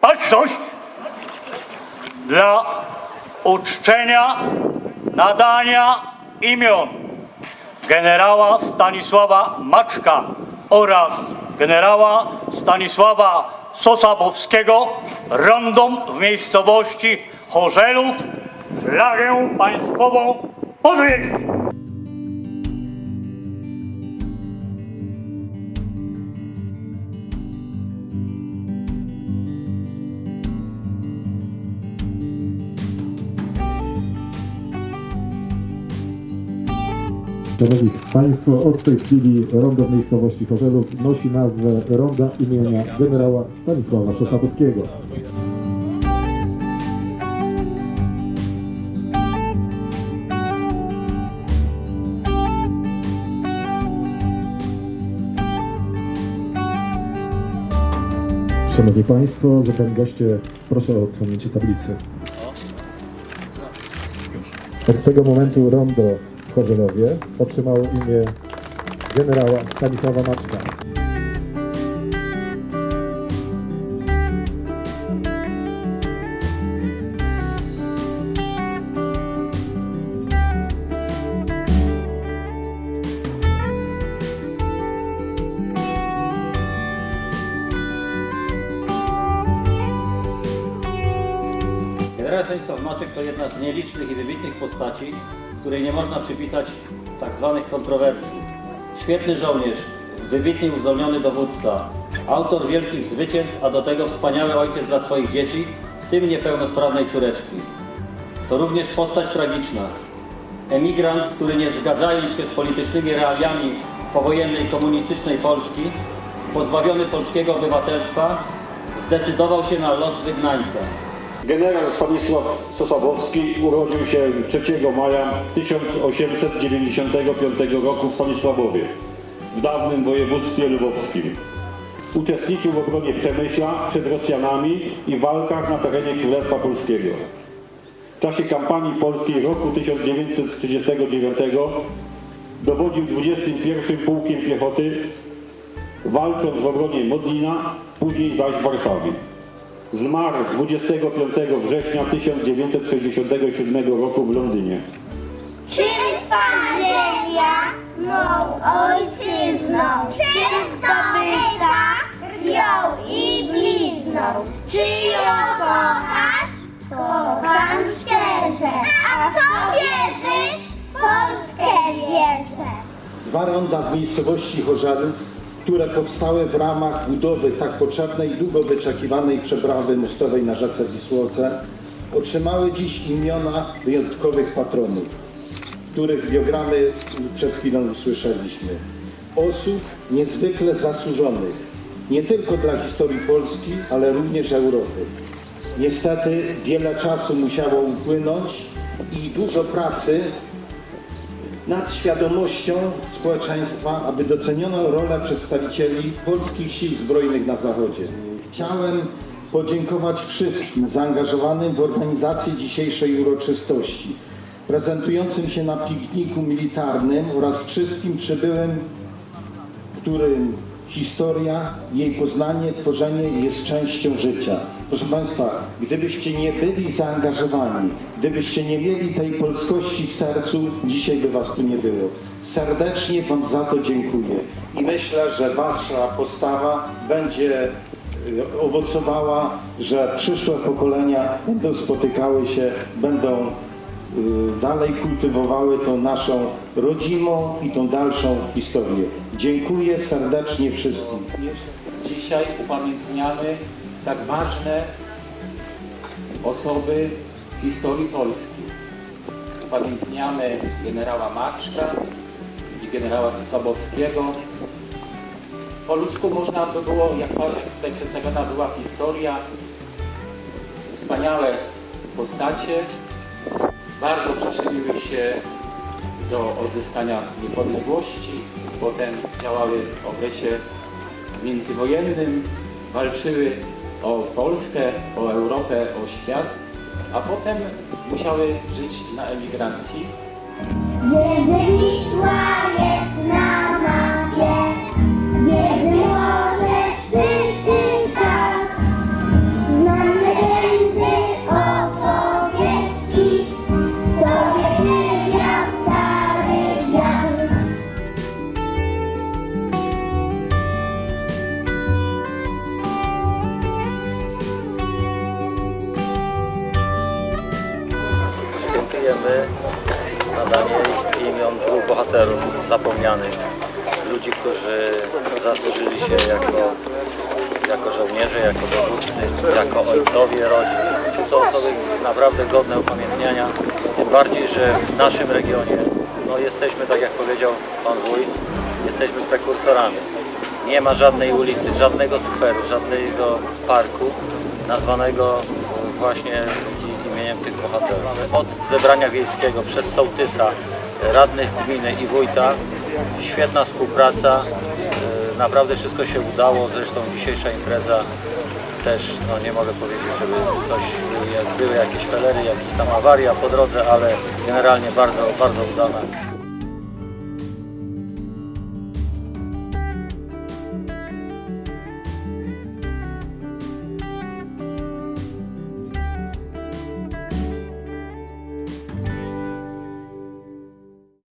Baczność dla uczczenia nadania imion generała Stanisława Maczka oraz generała Stanisława Sosabowskiego rondom w miejscowości Chorzelów flagę państwową podnieść. Szanowni Państwo, od tej chwili rondo w miejscowości Chorzelów nosi nazwę Ronda imienia generała Stanisława Sosabowskiego. Szanowni Państwo, zatem goście, proszę o odsłonięcie tablicy. Od tego momentu rondo w Chorzelowie otrzymało imię generała Stanisława Maczka. Generał Stanisław Maczek to jedna z nielicznych i wybitnych postaci, której nie można przypisać tak zwanych kontrowersji. Świetny żołnierz, wybitnie uzdolniony dowódca, autor wielkich zwycięstw, a do tego wspaniały ojciec dla swoich dzieci, w tym niepełnosprawnej córeczki. To również postać tragiczna. Emigrant, który nie zgadzając się z politycznymi realiami powojennej komunistycznej Polski, pozbawiony polskiego obywatelstwa, zdecydował się na los wygnańca. Generał Stanisław Sosabowski urodził się 3 maja 1895 roku w Stanisławowie, w dawnym województwie lwowskim. Uczestniczył w obronie Przemyśla przed Rosjanami i walkach na terenie Królestwa Polskiego. W czasie kampanii polskiej roku 1939 dowodził 21 Pułkiem Piechoty, walcząc w obronie Modlina, później zaś Warszawy. Zmarł 25 września 1967 roku w Londynie. Czym Pan ziemia mą ojczyzną, czym zdobyta krwią i blizną? Czy ją kochasz? Kocham szczerze. A co wierzysz? Polskę wierzę. Dwa ronda w miejscowości Chorzalów, które powstały w ramach budowy tak potrzebnej, długo wyczekiwanej przeprawy mostowej na rzece Wisłoce, otrzymały dziś imiona wyjątkowych patronów, których biogramy przed chwilą usłyszeliśmy. Osób niezwykle zasłużonych, nie tylko dla historii Polski, ale również Europy. Niestety wiele czasu musiało upłynąć i dużo pracy nad świadomością społeczeństwa, aby doceniono rolę przedstawicieli polskich sił zbrojnych na Zachodzie. Chciałem podziękować wszystkim zaangażowanym w organizację dzisiejszej uroczystości, prezentującym się na pikniku militarnym oraz wszystkim przybyłym, którym historia, jej poznanie, tworzenie jest częścią życia. Proszę Państwa, gdybyście nie byli zaangażowani, gdybyście nie mieli tej polskości w sercu, dzisiaj by Was tu nie było. Serdecznie Wam za to dziękuję i myślę, że Wasza postawa będzie y, owocowała, że przyszłe pokolenia będą spotykały się, będą y, dalej kultywowały tą naszą rodzimą i tą dalszą historię. Dziękuję serdecznie wszystkim. Dzisiaj upamiętniamy tak ważne osoby w historii Polski. Upamiętniamy generała Maczka i generała Sosabowskiego. Po ludzku można by było, jak tutaj przedstawiona była historia, wspaniałe postacie, bardzo przyczyniły się do odzyskania niepodległości, potem działały w okresie międzywojennym, walczyły o Polskę, o Europę, o świat, a potem musiały żyć na emigracji. Jest nadanie imion dwóch bohaterów zapomnianych. Ludzi, którzy zasłużyli się jako, jako żołnierze, jako dowódcy, jako ojcowie rodzin. Są to osoby naprawdę godne upamiętniania, tym bardziej, że w naszym regionie no jesteśmy, tak jak powiedział Pan Wójt, jesteśmy prekursorami. Nie ma żadnej ulicy, żadnego skweru, żadnego parku nazwanego właśnie tych bohaterów. Od zebrania wiejskiego przez sołtysa, radnych gminy i wójta świetna współpraca. E, Naprawdę wszystko się udało. Zresztą dzisiejsza impreza też, no nie mogę powiedzieć, żeby coś, były, były jakieś felery, jakieś tam awaria po drodze, ale generalnie bardzo, bardzo udana.